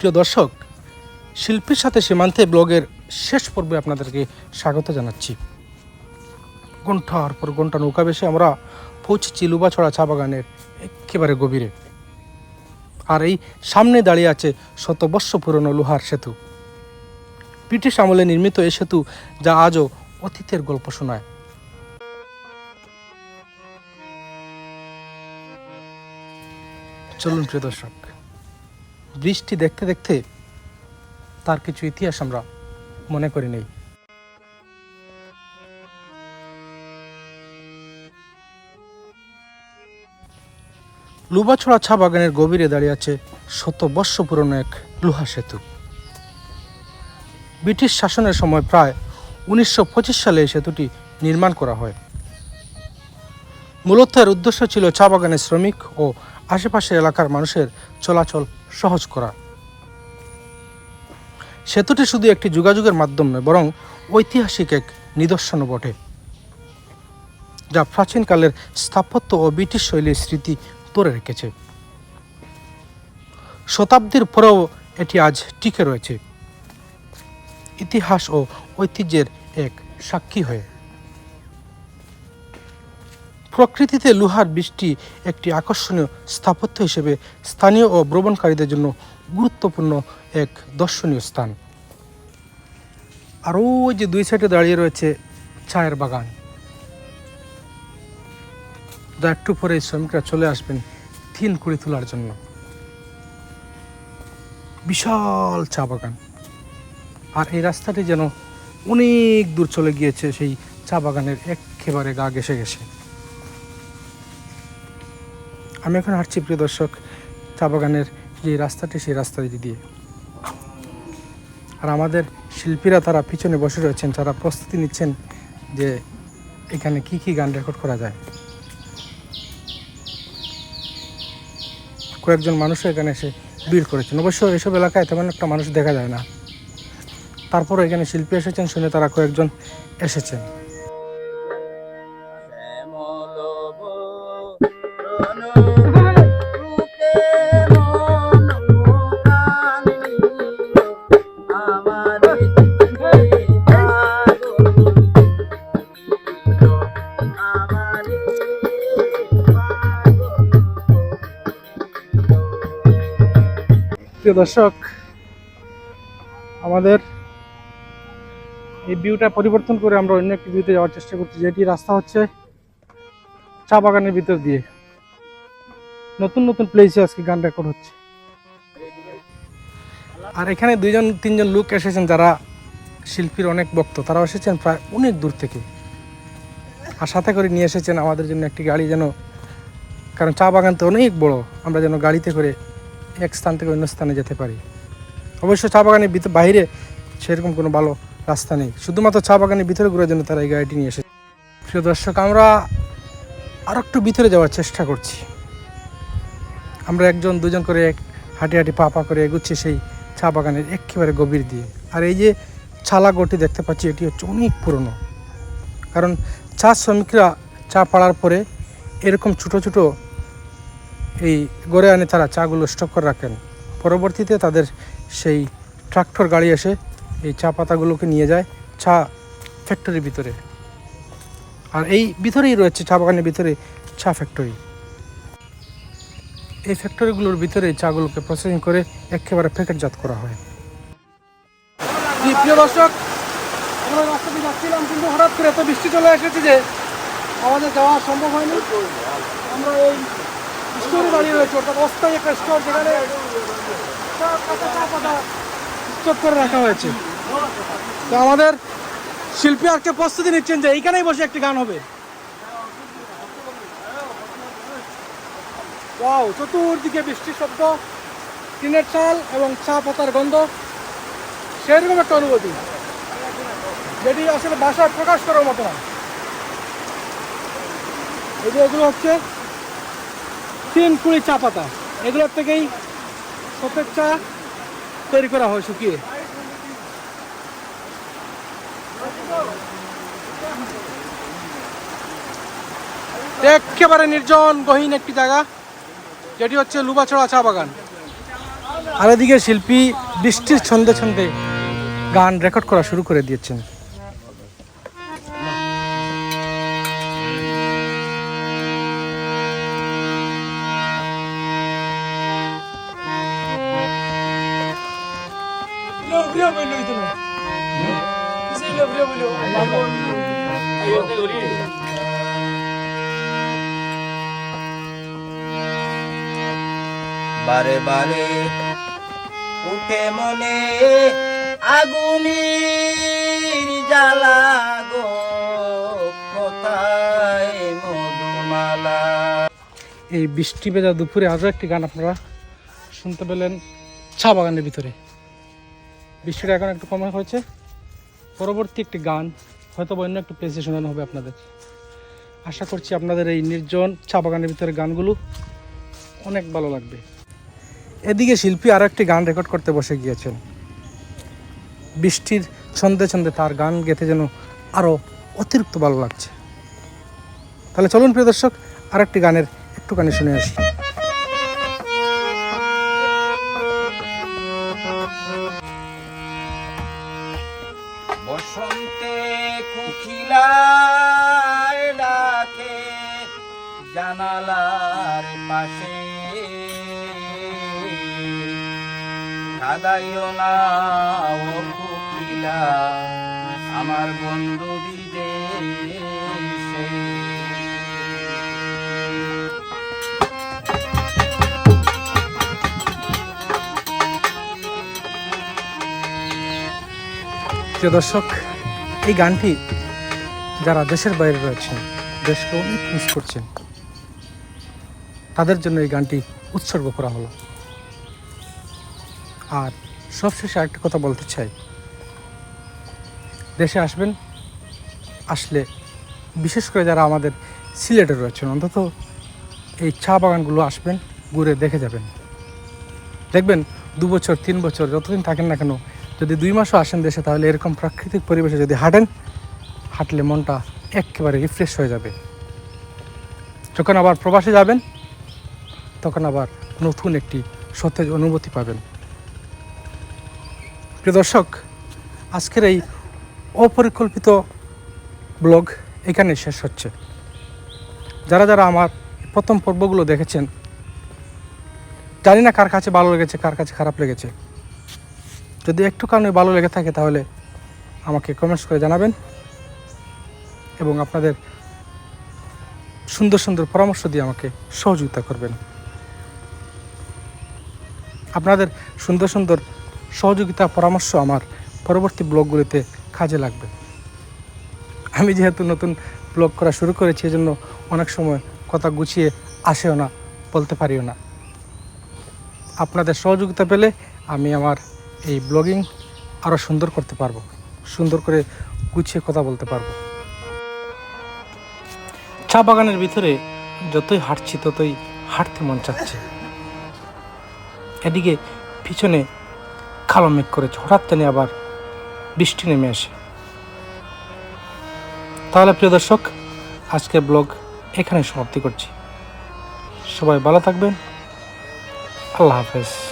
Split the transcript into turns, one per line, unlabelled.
প্রিয় দর্শক, শিল্পীর সাথে সীমান্তে ব্লগের শেষ পর্বে আপনাদেরকে স্বাগত জানাচ্ছি। ঘণ্টার পর ঘণ্টা নৌকা বেশে আমরা পৌঁছেছি লুবাছড়া চা বাগানের একেবারে গভীরে। আর এই সামনে দাঁড়িয়ে আছে শতবর্ষ পুরনো লোহার সেতু। ব্রিটিশ আমলে নির্মিত এই সেতু যা আজও অতীতের গল্প শোনায়। চলুন প্রিয় দর্শক বৃষ্টি দেখতে দেখতে তার কিছু ইতিহাস আমরা মনে করি নেই। লুবাছড়া চা বাগানের গভীরে দাঁড়িয়ে আছে শত বর্ষ পুরনো এক লোহা সেতু। ব্রিটিশ শাসনের সময় প্রায় উনিশশো পঁচিশ সালে এই সেতুটি নির্মাণ করা হয়। মূলত এর উদ্দেশ্য ছিল চা বাগানের শ্রমিক ও আশেপাশের এলাকার মানুষের চলাচল সহজ করা। সেতুটি শুধু একটি যোগাযোগের মাধ্যম নয়, বরং ঐতিহাসিক এক নিদর্শনও বটে, যা প্রাচীনকালের স্থাপত্য ও ব্রিটিশ শৈলীর স্মৃতি ধরে রেখেছে। শতাব্দীর পরেও এটি আজ টিকে রয়েছে। ইতিহাস ও ঐতিহ্যের এক সাক্ষী হয়ে। প্রকৃতিতে লোহার বৃষ্টি একটি আকর্ষণীয় স্থাপত্য হিসেবে স্থানীয় ও ভ্রমণকারীদের জন্য গুরুত্বপূর্ণ এক দর্শনীয় স্থান। আরও ওই যে দুই সাইডে দাঁড়িয়ে রয়েছে চায়ের বাগান। যা একটু পরে শ্রমিকরা চলে আসবেন তিন কুড়ি তোলার জন্য। বিশাল চা বাগান। আর এই রাস্তাটি যেন অনেক দূর চলে গিয়েছে, সেই চা বাগানের একেবারে গা ঘেসে গেছে আমি এখন হাঁটছি, প্রিয় দর্শক, চা বাগানের যে রাস্তাটি, সেই রাস্তাটি দিয়ে। আর আমাদের শিল্পীরা তারা পিছনে বসে রয়েছেন, তারা প্রস্তুতি নিচ্ছেন যে এখানে কি কি গান রেকর্ড করা যায়। কয়েকজন মানুষও এখানে এসে ভিড় করেছেন। অবশ্য এসব এলাকায় তেমন একটা মানুষ দেখা যায় না। তারপরে এখানে শিল্পী এসেছেন শুনে তারা কয়েকজন এসেছেন। প্রিয় দর্শক, আমাদের এই ভিউটা পরিবর্তন করে আমরা অন্য একটি ভিউতে যাওয়ার চেষ্টা করছি, যেটি রাস্তা হচ্ছে চা বাগানের ভিতর দিয়ে। নতুন নতুন প্লেসে আজকে গান রেকর্ড হচ্ছে। আর এখানে দুইজন, তিনজন লোক এসেছেন যারা শিল্পীর অনেক ভক্ত। তারা এসেছেন প্রায় অনেক দূর থেকে। আর সাথে করে নিয়ে এসেছেন আমাদের জন্য একটি গাড়ি যেন, কারণ চা বাগান তো অনেক বড়, আমরা যেন গাড়িতে করে এক স্থান থেকে অন্য স্থানে যেতে পারি। অবশ্য চা বাগানের ভিতর বাইরে সেরকম কোনো ভালো রাস্তা নেই। শুধুমাত্র চা বাগানের ভিতরে ঘুরার জন্য তারা এই গাড়িটি নিয়ে এসেছে। প্রিয় দর্শক, আমরা আর একটু ভিতরে যাওয়ার চেষ্টা করছি। আমরা একজন, দুজন করে এক হাঁটি হাঁটি পা পা করে এগুচ্ছি সেই চা বাগানের একেবারে গভীর দিয়ে আর এই যে ছালা গটি দেখতে পাচ্ছি, এটি হচ্ছে অনেক পুরনো। কারণ চা শ্রমিকরা চা পাড়ার পরে এরকম ছোটো ছোটো এই গড়ে আনে তারা চাগুলো স্টক করে রাখেন। পরবর্তীতে তাদের সেই ট্রাক্টর গাড়ি এসে এই চা পাতাগুলোকে নিয়ে যায় চা ফ্যাক্টরির ভিতরে। আর এই ভিতরেই রয়েছে চা বাগানের ভিতরে চা ফ্যাক্টরি এই ফ্যাক্টরিগুলোর ভিতরে চাগুলোকে প্রসেসিং করে একেবারে প্যাকেটজাত করা হয়। প্রিয় দর্শক, আমরা রাস্তা দিয়ে যাচ্ছিলাম কিন্তু হঠাৎ করে এত বৃষ্টি চলে এসেছে যে আমাদের যাওয়া সম্ভব হয়নি। আমরা এই স্টোরে দাঁড়িয়ে রয়েছে অর্থাৎ অস্থায়ী একটা স্টোর যেখানে স্টক করে রাখা হয়েছে। তো আমাদের শিল্পী আজকে প্রস্তুতি নিচ্ছেন যে এইখানেই বসে একটি গান হবে। ওয়াও, চতুর্দিকে বৃষ্টির শব্দ, টিনের চাল এবং চা পাতার গন্ধ। সেরকম একটা অনুভূতি, যেটি আসলে ভাষায় প্রকাশ করার মতো না এগুলো হচ্ছে তিন কুড়ি চা পাতা। এগুলোর থেকেই সতের চা তৈরি করা হয় শুকিয়ে। একেবারে নির্জন, গহীন একটি জায়গা, যেটি হচ্ছে লুবাছড়া চা বাগান। আর এদিকে শিল্পী বৃষ্টির ছন্দে ছন্দে গান রেকর্ড করা শুরু করে দিয়েছেন।
বারে বারে উঠে মনে আগুনির জ্বালা গো কোথায় মধুমালা?
এই বৃষ্টি ভেজা দুপুরে আরও একটি গান আপনারা শুনতে পেলেন চা বাগানের ভিতরে। বৃষ্টিটা এখন একটু কমে হয়েছে। পরবর্তী একটি গান, হয়তো অন্য একটু প্লেসে শোনানো হবে আপনাদের। আশা করছি আপনাদের এই নির্জন চা বাগানের ভিতরে গানগুলো অনেক ভালো লাগবে। এদিকে শিল্পী আরও একটি গান রেকর্ড করতে বসে গিয়েছেন। বৃষ্টির ছন্দে ছন্দে তার গান গেতে যেন আরও অতিরিক্ত ভালো লাগছে। তাহলে চলুন প্রিয় দর্শক আর একটি গানের একটুখানি শুনে আসি।
বসন্তে কুকিলায় ডাকে জানালার পাশে। কাদাইও না ও কুকিলা আমার বন্ধু বিদেশে।
প্রিয় দর্শক, এই গানটি যারা দেশের বাইরে রয়েছেন, দেশকে অনেক মিস করছেন, তাদের জন্য এই গানটি উৎসর্গ করা হলো। আর সবশেষে আরেকটা কথা বলতে চাই। দেশে আসবেন, আসলে বিশেষ করে যারা আমাদের সিলেটে রয়েছেন, অন্তত এই চা বাগানগুলো আসবেন, ঘুরে দেখে যাবেন। দেখবেন দু বছর, তিন বছর, যতদিন থাকেন না কেন যদি দুই মাসও আসেন দেশে, তাহলে এরকম প্রাকৃতিক পরিবেশে যদি হাঁটেন, হাঁটলে মনটা একেবারে রিফ্রেশ হয়ে যাবে। যখন আবার প্রবাসে যাবেন, তখন আবার নতুন একটি সতেজ অনুভূতি পাবেন। প্রিয় দর্শক, আজকের এই অপরিকল্পিত ব্লগ এখানে শেষ হচ্ছে। যারা যারা আমার প্রথম পর্বগুলো দেখেছেন, জানি না কার কাছে ভালো লেগেছে, কার কাছে খারাপ লেগেছে। যদি একটু কারণে ভালো লেগে থাকে তাহলে আমাকে কমেন্টস করে জানাবেন এবং আপনাদের সুন্দর সুন্দর পরামর্শ দিয়ে আমাকে সহযোগিতা করবেন। আপনাদের সুন্দর সুন্দর সহযোগিতা পরামর্শ আমার পরবর্তী ব্লগগুলিতে কাজে লাগবে। আমি যেহেতু নতুন ব্লগ করা শুরু করেছি, এজন্য অনেক সময় কথা গুছিয়ে আসেও না, বলতে পারিও না। আপনাদের সহযোগিতা পেলে আমি আমার এই ব্লগিং আরও সুন্দর করতে পারব, সুন্দর করে গুছিয়ে কথা বলতে পারব। চা বাগানের ভিতরে যতই হাঁটছি, ততই হাঁটতে মন চাচ্ছে। এদিকে পিছনে কালো মেঘ করেছে, হঠাৎ জানি আবার বৃষ্টি নেমে আসে। তাহলে প্রিয় দর্শক আজকের ব্লগ এখানে সমাপ্তি করছি। সবাই ভালো থাকবেন। আল্লাহ হাফেজ।